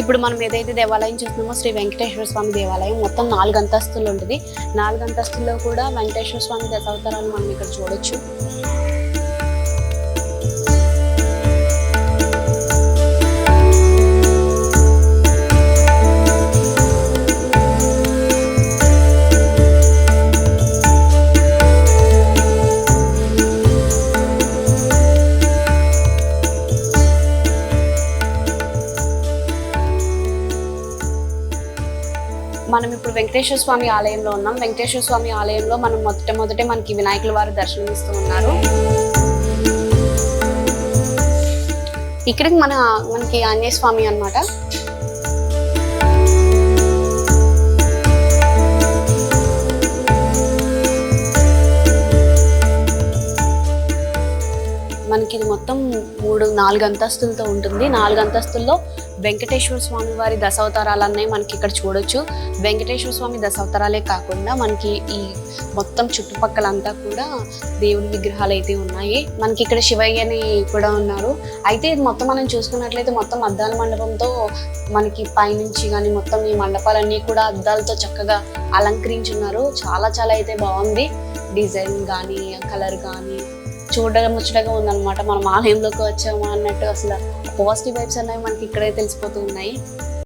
ఇప్పుడు మనం ఏదైతే దేవాలయం చూస్తున్నామో శ్రీ వెంకటేశ్వర స్వామి దేవాలయం మొత్తం నాలుగు అంతస్తులు ఉంటుంది. నాలుగు అంతస్తుల్లో కూడా వెంకటేశ్వర స్వామి దశావతారాలు మనం ఇక్కడ చూడొచ్చు. మనం ఇప్పుడు వెంకటేశ్వర స్వామి ఆలయంలో ఉన్నాం. వెంకటేశ్వర స్వామి ఆలయంలో మనం మొట్టమొదటే మనకి వినాయకుల వారు దర్శనమిస్తూ ఉన్నారు. ఇక్కడికి మన మనకి ఆంజనేయ స్వామి అన్నమాట. మనకి ఇది మొత్తం మూడు నాలుగు అంతస్తులతో ఉంటుంది. నాలుగు అంతస్తుల్లో వెంకటేశ్వర స్వామి వారి దశావతారాలన్నీ మనకి ఇక్కడ చూడొచ్చు. వెంకటేశ్వర స్వామి దశావతారాలే కాకుండా మనకి ఈ మొత్తం చుట్టుపక్కలంతా కూడా దేవుని విగ్రహాలు అయితే ఉన్నాయి. మనకి ఇక్కడ శివయ్యని కూడా ఉన్నారు. అయితే ఇది మొత్తం మనం చూసుకున్నట్లయితే మొత్తం అద్దాల మండపంతో మనకి పైనుంచి కానీ మొత్తం ఈ మండపాలన్నీ కూడా అద్దాలతో చక్కగా అలంకరించున్నారు చాలా చాలా అయితే బాగుంది. డిజైన్ కానీ కలర్ కానీ చూడడం ముచ్చటగా ఉందన్నమాట. మనం ఆలయంలోకి వచ్చామా అన్నట్టు అసలు పాజిటివ్ వైబ్స్ అనేవి మనకి ఇక్కడే తెలిసిపోతూ ఉన్నాయి.